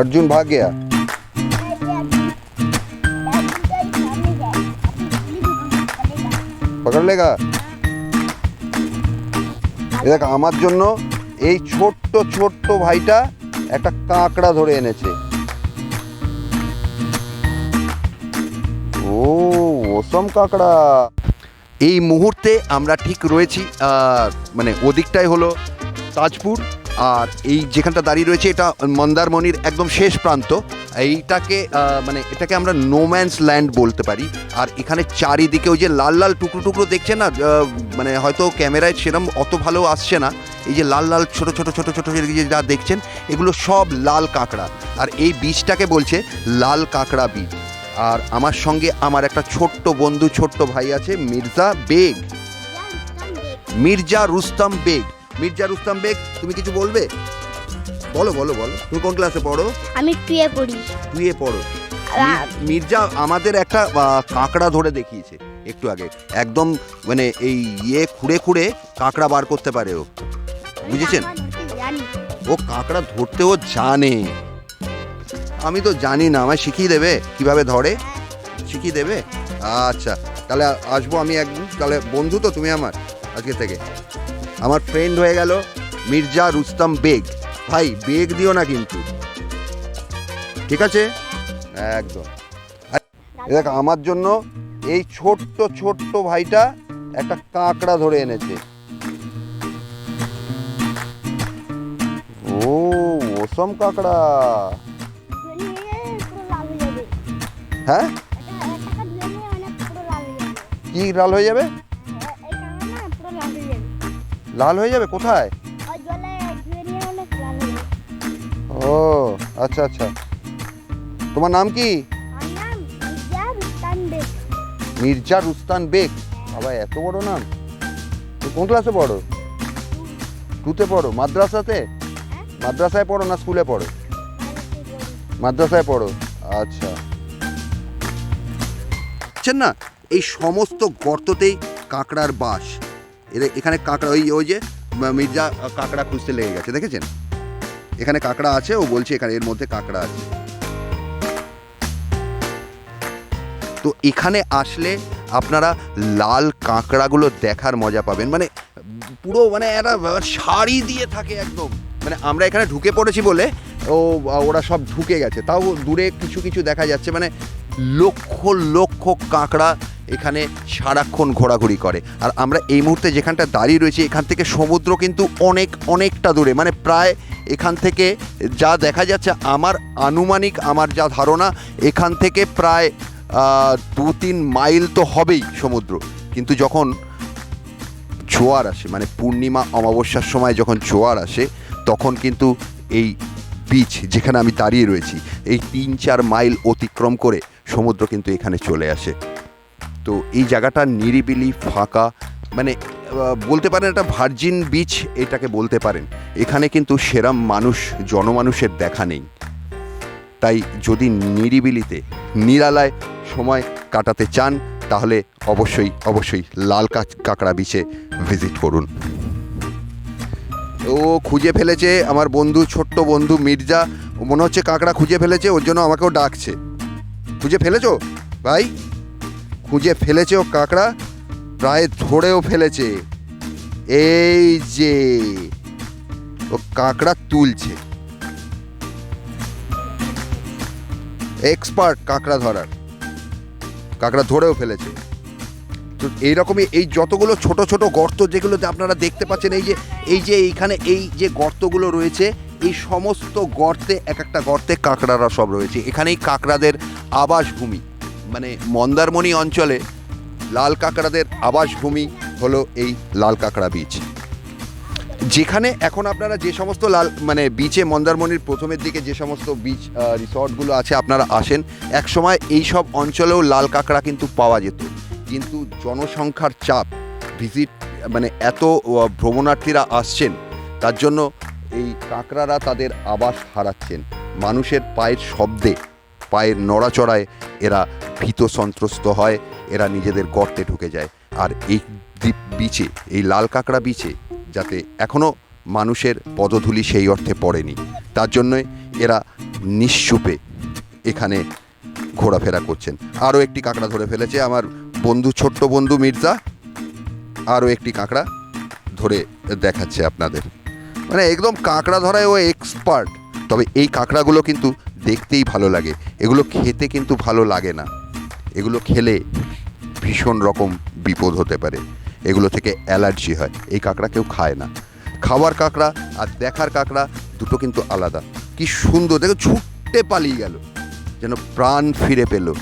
અર્જુન ભાગ્યા পকড় লেগা দেখ, আমার জন্য এই ছোট্ট ছোট্ট ভাইটা একটা কাঁকড়া ধরে এনেছে। ও, ওসম কাঁকড়া। এই মুহূর্তে আমরা ঠিক রয়েছি মানে ওদিকটাই হলো তাজপুর। আর এই যেখানটা দাঁড়িয়ে রয়েছে এটা মন্দারমণির একদম শেষ প্রান্ত। এইটাকে মানে এটাকে আমরা নোম্যান্স ল্যান্ড বলতে পারি। আর এখানে চারিদিকে ওই যে লাল লাল টুকরো টুকরো দেখছেন না মানে হয়তো ক্যামেরায় সেরম অত ভালো আসছে না। এই যে লাল লাল ছোট ছোট ছোট ছোট যে যা দেখছেন এগুলো সব লাল কাঁকড়া। আর এই বীজটাকে বলছে লাল কাঁকড়া বীজ। আর আমার সঙ্গে আমার একটা ছোট্ট বন্ধু ছোট্ট ভাই আছে মির্জা বেগ। মির্জা রুস্তম বেগ। মির্জা রুস্তম বেগ তুমি কিছু বলবে? বলো বলো বলো। তুমি কোন ক্লাসে পড়ো? আমি টুয়ে পড়ি। টুয়ে পড়ো। মির- মির্জা আমাদের একটা কাঁকড়া ধরে দেখিয়েছে একটু আগে। একদম মানে এই ইয়ে খুঁড়ে খুঁড়ে কাঁকড়া বার করতে পারে ও। বুঝেছেন? ও কাঁকড়া ধরতেও জানে। আমি তো জানি না আমায় শিখিয়ে দেবে কীভাবে ধরে? শিখিয়ে দেবে? আচ্ছা তাহলে আসব আমি একদিন। তাহলে বন্ধু তো তুমি আমার আজকে থেকে। আমার ফ্রেন্ড হয়ে গেল মির্জা রুস্তম বেগ। ভাই বেগ দিও না কিন্তু। ঠিক আছে? একদম। দেখ আমার জন্য এই ছোট্ট ছোট্ট ভাইটা একটা কাঁকড়া ধরে এনেছে। ও ওসম কাঁকড়া। হ্যাঁ? কি লাল হয়ে যাবে? লাল হয়ে যাবে? কোথায়? ও আচ্ছা আচ্ছা। তোমার নাম কি? মির্জা রুস্তান বেগ। বাবা এত বড় নাম। কোন ক্লাসে পড়ো? টুতে পড়ো। মাদ্রাসাতে? মাদ্রাসায় পড়ো না স্কুলে পড়ো? মাদ্রাসায় পড়ো। আচ্ছা। না? এই সমস্ত গর্ততেই কাঁকড়ার বাস। এখানে কাঁকড়া, ওই ওই যে মির্জা কাঁকড়া খুঁজতে লেগে গেছে, দেখেছেন? এখানে কাঁকড়া আছে, ও বলছে এখানে এর মধ্যে কাঁকড়া আছে। তো এখানে আসলে আপনারা লাল কাঁকড়াগুলো দেখার মজা পাবেন মানে পুরো মানে একটা শাড়ি দিয়ে থাকে একদম। মানে আমরা এখানে ঢুকে পড়েছি বলে ও ওরা সব ঢুকে গেছে, তাও দূরে কিছু কিছু দেখা যাচ্ছে মানে লক্ষ লক্ষ কাঁকড়া এখানে সারাক্ষণ ঘোরাঘুরি করে। আর আমরা এই মুহূর্তে যেখানটা দাঁড়িয়ে রয়েছি, এখান থেকে সমুদ্র কিন্তু অনেক, অনেকটা দূরে। মানে প্রায় এখান থেকে যা দেখা যাচ্ছে, আমার আনুমানিক, আমার যা ধারণা, এখান থেকে প্রায় দু তিন মাইল তো হবেই সমুদ্র। কিন্তু যখন জোয়ার আসে মানে পূর্ণিমা অমাবস্যার সময় যখন জোয়ার আসে, তখন কিন্তু এই বিচ যেখানে আমি দাঁড়িয়ে রয়েছি, এই তিন চার মাইল অতিক্রম করে সমুদ্র কিন্তু এখানে চলে আসে। তো এই জায়গাটা নিরিবিলি, ফাঁকা মানে বলতে পারেন একটা ভার্জিন বিচ এটাকে বলতে পারেন। এখানে কিন্তু সেরাম মানুষ, জনমানুষের দেখা নেই। তাই যদি নিরিবিলিতে, নিরালায় সময় কাটাতে চান, তাহলে অবশ্যই অবশ্যই লাল কাঁকড়া বিচে ভিজিট করুন। ও খুঁজে ফেলেছে আমার বন্ধু, ছোট্ট বন্ধু মির্জা। মনে হচ্ছে কাঁকড়া খুঁজে ফেলেছে, ওর জন্য আমাকেও ডাকছে। খুঁজে ফেলেছো? ভাই? খুঁজে ফেলেছে ও কাঁকড়া, প্রায় ধরেও ফেলেছে। এই যে, ও কাঁকড়া তুলছে। এক্সপার্ট কাঁকড়া ধরার। কাঁকড়া ধরেও ফেলেছে। তো এইরকমই এই যতগুলো ছোট ছোট গর্ত যেগুলোতে আপনারা দেখতে পাচ্ছেন, এই যে এই যে এইখানে এই যে গর্তগুলো রয়েছে, এই সমস্ত গর্তে এক একটা গর্তে কাঁকড়ারা সব রয়েছে। এখানেই কাঁকড়াদের আবাসভূমি। মানে মন্দারমণি অঞ্চলে লাল কাঁকড়াদের আবাসভূমি হলো এই লাল কাঁকড়া বীচ। যেখানে এখন আপনারা যে সমস্ত লাল মানে বিচে মন্দারমণির প্রথমের দিকে যে সমস্ত বিচ রিসর্টগুলো আছে, আপনারা আসেন। এক সময় এই সব অঞ্চলেও লাল কাঁকড়া কিন্তু পাওয়া যেত। কিন্তু জনসংখ্যার চাপ, ভিজিট মানে এত ভ্রমণার্থীরা আসছেন, তার জন্য এই কাঁকড়ারা তাদের আবাস হারাচ্ছেন। মানুষের পায়ের শব্দে, পায়ের নড়াচড়ায় এরা ভীত সন্ত্রস্ত হয়, এরা নিজেদের গর্তে ঢুকে যায়। আর এই দ্বীপ বিচে, এই লাল কাঁকড়া বিচে, যাতে এখনও মানুষের পদধূলি সেই অর্থে পড়েনি। তার জন্যই এরা নিশ্চুপে এখানে ঘোরাফেরা করছেন। আরও একটি কাঁকড়া ধরে ফেলেছে আমার বন্ধু, ছোট্ট বন্ধু মির্জা। আরও একটি কাঁকড়া ধরে দেখাচ্ছে আপনাদের। মানে একদম কাঁকড়া ধরায় ও এক্সপার্ট তবে এই কাঁকড়াগুলো কিন্তু দেখতেই ভালো লাগে। এগুলো খেতে কিন্তু ভালো লাগে না। এগুলো খেলে ভীষণ রকম বিপদ হতে পারে। এগুলো থেকে অ্যালার্জি হয়। এই কাঁকড়া কেউ খায় না। খাওয়ার কাঁকড়া আর দেখার কাঁকড়া দুটো কিন্তু আলাদা। কি সুন্দর! দেখো ছুটতে পালিয়ে গেল। যেন প্রাণ ফিরে পেল।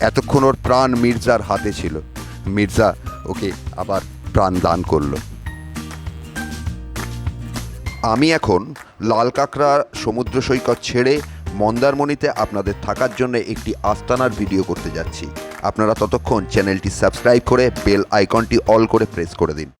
এতক্ষণ ওর প্রাণ মির্জার হাতে ছিল। মির্জা ওকে আবার প্রাণ দান করল। আমি এখন লাল কাঁকড়া সমুদ্র সৈকত ছেড়ে মন্দারমণিতে আপনাদের থাকার জন্য একটি আস্তানার ভিডিও করতে যাচ্ছি। আপনারা ততক্ষণ চ্যানেলটি সাবস্ক্রাইব করে বেল আইকনটি অল করে প্রেস করে দিন।